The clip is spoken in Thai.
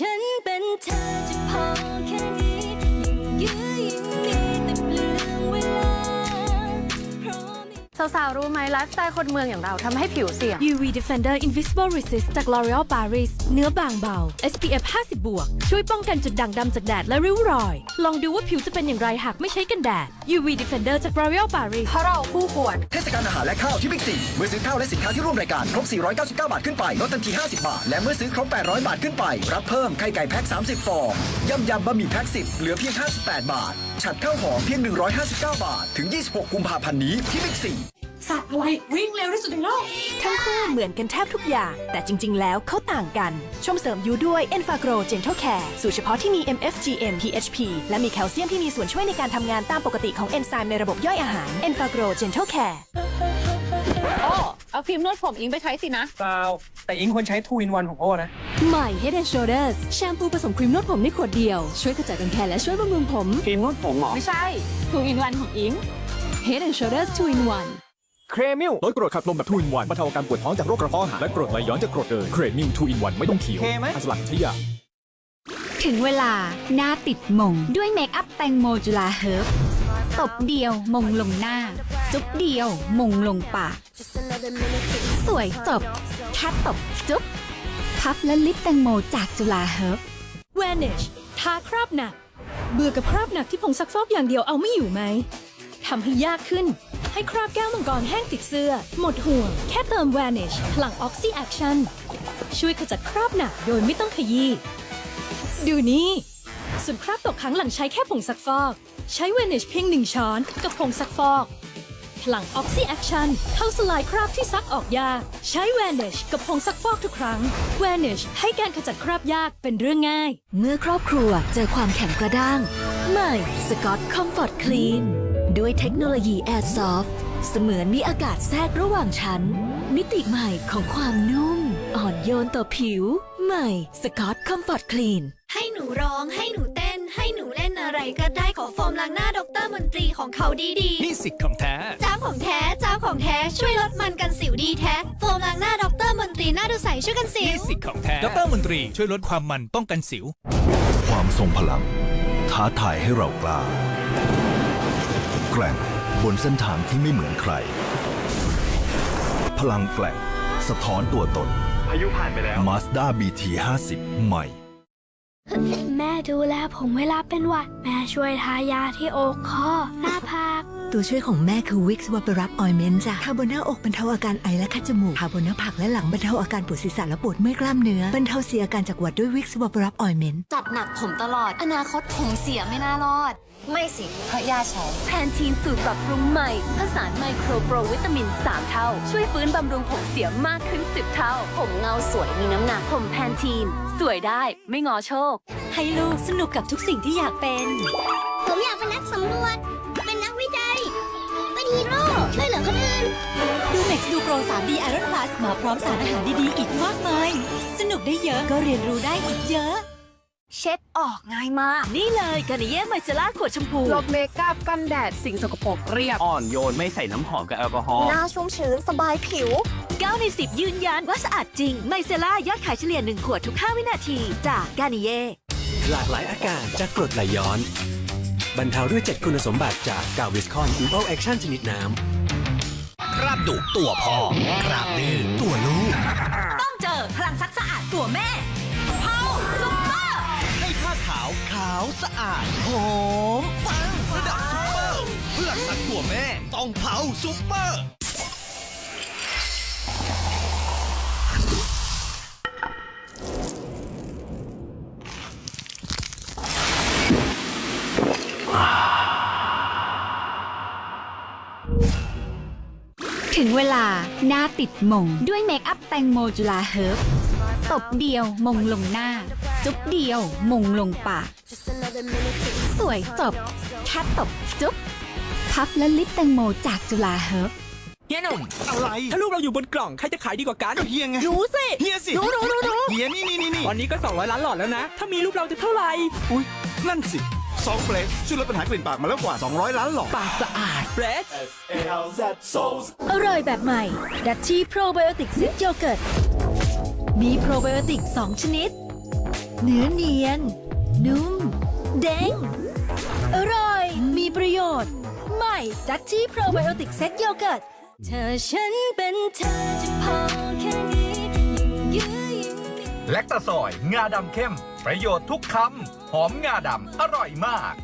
ฉั สาวๆ รู้ไหมไลฟ์สไตล์คนเมืองอย่างเราทำให้ผิวเสี่ยง UV Defender Invisible Resist จาก L'Oreal Paris เนื้อบางเบา SPF 50 บวก ช่วยป้องกันจุดด่างดำจากแดดและริ้วรอย ลองดูว่าผิวจะเป็นอย่างไรหากไม่ใช้กันแดด UV Defender จาก L'Oreal Paris เพราะเราคู่ควร เทศกาลอาหารและข้าวที่บิ๊กซีเมื่อซื้อข้าวและสินค้าที่ร่วมรายการ ครบ 499 บาทขึ้นไป ลดทันที 50 บาท และเมื่อซื้อครบ 800 บาทขึ้นไป รับเพิ่มไข่ไก่แพ็ค 30 ฟองยำยำบะหมี่แพ็ค 10 เหลือเพียง 58 บาท ฉัดข้าวหอมเพียง 159 บาท ถึง 26 กุมภาพันธ์นี้ที่บิ๊กซี สัตว์อะไรวิ่งเร็วที่สุดในโลก ทั้งคู่เหมือนกันแทบทุกอย่าง แต่จริง ๆ แล้วเขาต่างกัน ชมเสริมยูด้วย e n f a g r o Gentle Care สูตรเฉพาะที่มี MFGM PHP และมีแคลเซียมที่มีส่วนช่วยในการทำงานตามปกติของเอนไซม์ในระบบย่อยอาหาร e n f a g r o Gentle Care โอ้เอาครีมนวดผมอิงไปใช้สินะ เปล่าแต่อิงควรใช้ทูอินวันของโอ้นะ ใหม่ Head and Shoulders แชมพูผสมครีมนวดผมในขวดเดียว ช่วยขจัดรังแคและช่วยบำรุงผม ครีมนวดผมเหรอ ไม่ใช่ทูอินวันของอิง Head and Shoulders 2 in 1 เครมิลลดกรดขับลมแบบทูอินวันบรรเทาอาการปวดท้องจากโรคกระเพาะอาหารและกรดไหลย้อนจากกรดเดินเครมิลทูอินวันไม่ต้องเคี้ยวเคไหม อันสลังชยา ถึงเวลาหน้าติดมง ด้วยเมคอัพแตงโมจุฬาเฮิร์บตบเดียวมงลงหน้า จุ๊บเดียวมงลงปาก สวยจบ แค่ตบจุ๊บพัฟและลิปแตงโมจากจุฬาเฮิร์บ Vanish ทาคราบหนัก เบื่อกับคราบหนักที่ผงซักฟอกอย่างเดียวเอาไม่อยู่ไหมทำให้ยากขึ้น ให้คราบแก้วมังกรแห้งติดเสื้อ หมดห่วง แค่เติม Vanish พลัง Oxy Action ช่วยขจัดคราบหนักโดยไม่ต้องขยี้ดูนี่ส่วนคราบตกค้างหลังใช้แค่ผงซักฟอก ใช้ Vanish เพียงหนึ่งช้อนกับผงซักฟอกพลัง Oxy Action เข้าสลายคราบที่ซักออกยาก ใช้ Vanish กับผงซักฟอกทุกครั้ง Vanish ให้การขจัดคราบยากเป็นเรื่องง่าย เมื่อครอบครัวเจอความแข็งกระด้างใหม่สกอตคอมฟอร์ตคลีน ด้วยเทคโนโลยี Air Soft เสมือนมีอากาศแทรกระหว่างชั้น มิติใหม่ของความนุ่ม อ่อนโยนต่อผิว ใหม่สกอตคอมฟอร์ตคลีนให้หนูร้องให้หนูเต้น ให้หนูเล่นอะไรก็ได้ขอโฟมล้างหน้าดรมนตรีของเขาดีนี่สิทธิ์ของแท้ๆเจ้าของแท้เจ้าของแท้ช่วยลดมันกันสิวดีแท้ โฟมล้างหน้าดรมนตรีหน้าดูใสช่วยกันสินี่ว สิทธิ์ของแท้ดรมนตรี ช่วยลดความมันป้องกันสิว ความทรงพลัง ท้าทายให้เรากล้าแก ร่งบนเส้นทางที่ไม่เหมือนใคร พลังแกร่งสะท้อนตัวตน พายุผ่านไปแล้ว Mazda BT 50ใหม่ แม่ดูแลผมเวลาเป็นหวัด แม่ช่วยทายาที่อกคอหน้าผาก ตัวช่วยของแม่คือวิกซ์ว a ปรับออยเมนต์จ้ะทาบนหน้าอกบรรเทาอาการไอและคัดจมูกทาบนหน้าผากและหลังบรรเทาอาการปวดศีรษะและปวดเมื่อยกล้ามเนื้อบรรเทาเสียอาการจากหวัดด้วยวิกซ์ว a ปรับออยเมนต์จัดหนักผมตลอด อนาคตผมเสียไม่น่ารอด ไม่สิ เพราะยาใช้แพนทีนสูตรปรับปรุงใหม่ผสานไมโครโปรวิตามิน 3 เท่า ช่วยฟื้นบำรุงผมเสียมากขึ้น 10 เท่า ผมเงาสวยมีน้ำหนักผมแพนทีน สวยได้ไม่งอโชค ให้ลูกสนุกกับทุกสิ่งที่อยากเป็น ผมอยาก ดูเม็กซ์ดูโปร 3D Iron Plus มาพร้อมสารอาหารดี ๆ อีกมากมาย สนุกได้เยอะก็เรียนรู้ได้อีกเยอะ เช็ดออกง่ายมาก นี่เลยกานิเย่ไมเซล่าขวดชมพู ลบเมคอัพกันแดดสิ่งสกปรกเรียบ อ่อนโยนไม่ใส่น้ำหอมกับแอลกอฮอล์ หน้าชุ่มชื้นสบายผิว 9 ใน 10 ยืนยันว่าสะอาดจริง ไมเซล่ายอดขายเฉลี่ย 1 ขวดทุก 5 วินาที จากกานิเย่หลากหลายอาการจากกรดไหลย้อน บรรเทาด้วย 7 คุณสมบัติจากกาวิสคอนอีโอแอคชั่นชนิดน้ำ คราบดุตัวพ่อคราบดื้อตัวลูก ต้องเจอพลังซักสะอาดตัวแม่เผาซุปเปอร์ ให้ผ้าขาวขาวสะอาดหอมปังระดับซุปเปอร์เพื่อสักตัวแม่ต้องเผาซุปเปอร์ ถึงเวลาหน้าติดมง ด้วยเมคอัพแตงโมจุฬาเฮิร์บตบเดียวมงลงหน้า จุ๊บเดียวมงลงปาก สวยจบ แค่ตบจุ๊บพัฟและลิปแตงโมจากจุฬาเฮิร์บเฮียหนุ่มอะไรถ้าลูกเราอยู่บนกล่อง ใครจะขายดีกว่ากันก็เฮียไงรู้สิเฮียสิรู้รู้รู้รู้เฮียนี่นี่นี่นี่ตอนนี้ก็ 200 ล้านหลอดแล้วนะ ถ้ามีรูปเราจะเท่าไหร่อุ้ยนั่นสิ ซองเฟลชช่วยลดปัญหากลิ่นปากมาแล้วกว่า 200 ล้านหลอด ปากสะอาดเฟรช อร่อยแบบใหม่ ดัชชี่โปรไบโอติกซิสโยเกิร์ต มีโปรไบโอติก 2 ชนิด เนื้อเนียน นุ่ม เด้ง อร่อย มีประโยชน์ ใหม่ ดัชชี่โปรไบโอติกเซ็ตโยเกิร์ต เธอฉันเป็นเธอจะพอแค่นี้ยิ่งยื้อยิ่งมี แลคตาซอย งาดำเข้ม ประโยชน์ทุกคำ หอมงาดำอร่อยมาก